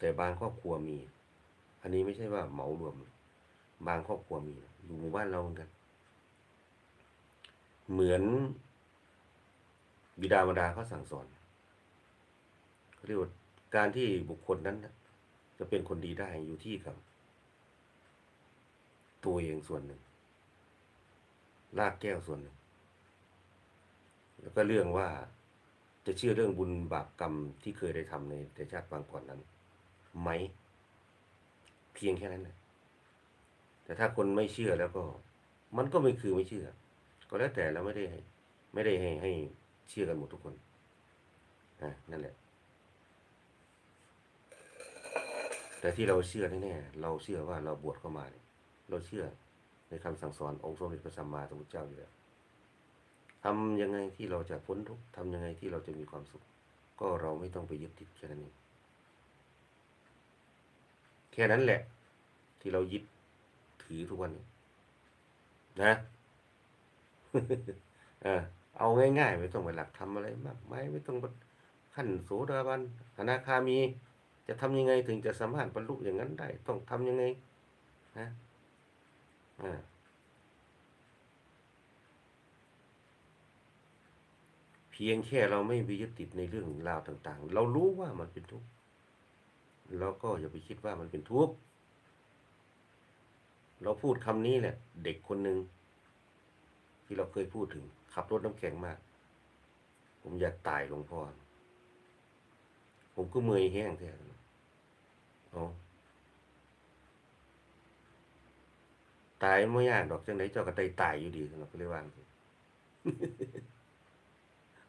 แต่บางครอบครัวมี อันนี้ไม่ใช่ว่าเหมารวม บางครอบครัวมี อยู่หมู่บ้านเราเหมือนกัน เหมือนบิดามารดาเขาสั่งสอนเรียกว่าการที่บุคคลนั้นจะเป็นคนดีได้อยู่ที่กับ ตัวเองส่วนหนึ่งลากแก้วส่วนหนึ่ง แล้วก็เรื่องว่าจะเชื่อเรื่องบุญบาปกรรมที่เคยได้ทำในแต่ชาติบางก่อนนั้น ไหม เพียงแค่นั้นนะแต่ถ้าคนไม่เชื่อแล้วก็ มันก็ไม่คือไม่เชื่อ ก็แล้วแต่เราไม่ได้ให้ไม่ได้ให้ให้เชื่อกันหมดทุกคนอะนั่นแหละ แต่ที่เราเชื่อแน่ๆเราเชื่อว่าเราบวชเข้ามาเนี่ยเราเชื่อในคำสั่งสอนองค์สมเด็จพระสัมมาสัมพุทธเจ้าอยู่แล้วทำยังไงที่เราจะพ้นทุกข์ทำยังไงที่เราจะมีความสุข ก็เราไม่ต้องไปยึดติดแค่นั้นเอง แค่นั้นแหละ ที่เรายึดถือทุกวันนี้นะเอาง่ายๆ ไม่ต้องไปหลักทำอะไรมากมายไม่ต้องขั้นโสดาบันอนาคามี จะทำยังไงถึงจะสามารถบรรลุอย่างนั้นได้ ต้องทำยังไงนะอ่าเพียงแค่เราไม่ไปยึดติดในเรื่องราวต่าง ๆ เรารู้ว่ามันเป็นทุกข์ แล้วก็อย่าไปคิดว่ามันเป็นทุกข์เราพูดคำนี้แหละ เด็กคนหนึ่งที่เราเคยพูดถึง ขับรถน้ำแข็งมาก ผมอยากตายหลวงพ่อผมก็เมื่อยแห้งแท้เอาตายไม่ยากดอกจังไหนเจ้าก็ตายตายอยู่ดีสำหรับก็เลยว่าง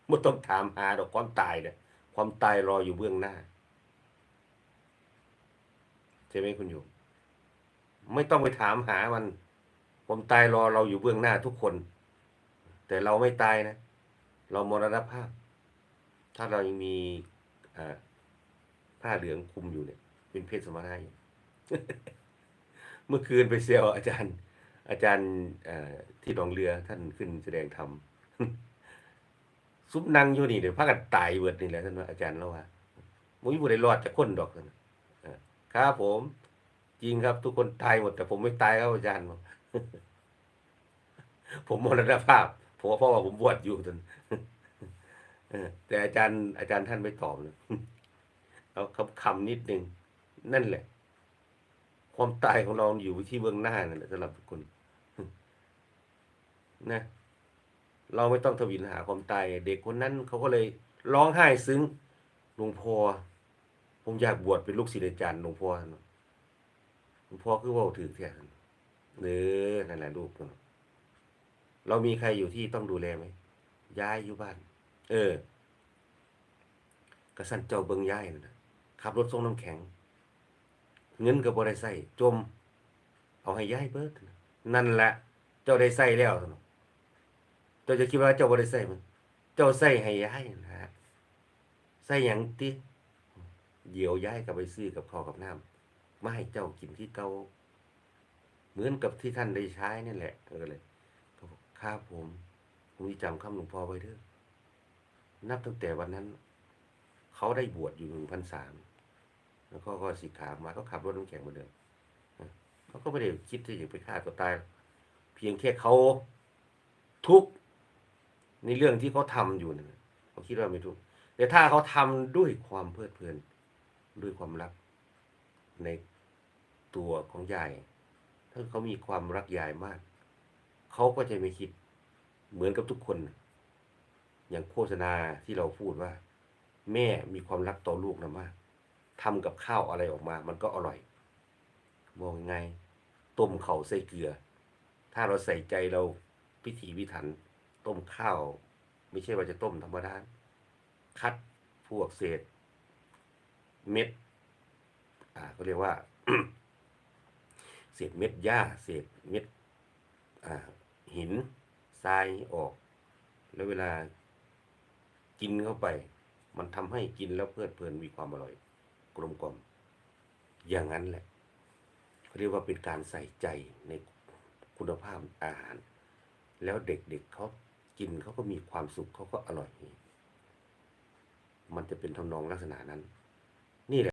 ไม่ต้องถามหาดอกความตายเนี่ยความตายรออยู่เบื้องหน้า ใช่ไหมคุณโยมไม่ต้องไปถามหามันความตายรอเราอยู่เบื้องหน้าทุกคน แต่เราไม่ตายนะ เรามรณภาพ ถ้าเรายังมีผ้าเหลืองคลุมอยู่เนี่ย เป็นเพศสมรรถอยู่เมื่อคืนไปเซลอาจารย์ อาจารย์ที่หนองเรือท่านขึ้นแสดงธรรมซุปนั่งอยู่นี่เดี๋ยวพากันตายเบิดนี่แหละท่านว่าอาจารย์เล่าว่ามุ้ยบุได้รอดจากคนดอกนะ ครับผม จริงครับ ทุกคนตายหมดแต่ผมไม่ตายครับอาจารย์ ผมมรณภาพเพราะเพราะว่าผมบวชอยู่ท่านแต่อาจารย์อาจารย์ท่านไม่ตอบเลยเอาคำคำนิดนึง นั่นแหละ ความตายของเราอยู่ที่เบื้องหน้านั่นแหละสำหรับทุกคนนะเราไม่ต้องทวินหาความตาย เด็กคนนั้นเขาก็เลยร้องไห้ซึ้งหลวงพ่อ ผมอยากบวชเป็นลูกศิษย์อาจารย์หลวงพ่อหลวงพ่อคือว่าถือแท้ท่านเออนั่นแหละลูกเรามีใครอยู่ที่ต้องดูแลไหมย้ายอยู่บ้าน เออกระสันเจ้าเบิงย้ายนั่นะขับรถส่งน้ำแข็ง เงินกับบริใส่จม เอาให้ย้ายเบิดนั่นแหละเจ้าได้ใส่แล้วเจ้าจะคิดว่าเจ้าบริใส่มัน เจ้าใส่ให้ย้ายนะฮะใส่หยังติ เดี๋ยวย้ายกลับไปซื้อกับข้าวกับน้ำมาให้เจ้ากินที่เก่าเหมือนกับที่ท่านได้ใช้นี่แหละเออเลยเขาบอกครับผมผมจะจำคำหลวงพ่อไว้เด้อนับตั้งแต่วันนั้น เขาได้บวชอยู่หนึ่งพันสามแล้วก็ก็สิกขามาก็ขับรถน้ำแข็งมาเดินเขาก็ไม่ได้คิดที่จะไปฆ่าตัวตาย เพียงแค่เขาทุกในเรื่องที่เขาทำอยู่นั่นเขาคิดว่าไม่ทุกแต่ถ้าเขาทำด้วยความเพลิดเพลิน ด้วยความรักในตัวของยาย ถ้าเขามีความรักยายมาก เขาก็จะไม่คิดเหมือนกับทุกคน อย่างโฆษณาที่เราพูดว่า แม่มีความรักต่อลูกนะมากทำกับข้าวอะไรออกมา มันก็อร่อยมองยังไงต้มเข่าใส่เกลือ ถ้าเราใส่ใจเราพิถีพิถัน ต้มข้าว ไม่ใช่ว่าจะต้มธรรมดาคัดพวกเศษ เม็ด อ่าเขาเรียกว่าเศษเม็ดหญ้าเศษเม็ดอ่าหินทรายออก แล้วเวลากินเข้าไป มันทำให้กินแล้วเพลิดเพลินมีความอร่อย กลมกล่อมอย่างนั้นแหละเขาเรียกว่าเป็นการใส่ใจในคุณภาพอาหาร แล้วเด็กๆเเขากินเขาก็มีความสุขเขาก็อร่อย มันจะเป็นทำนองลักษณะนั้น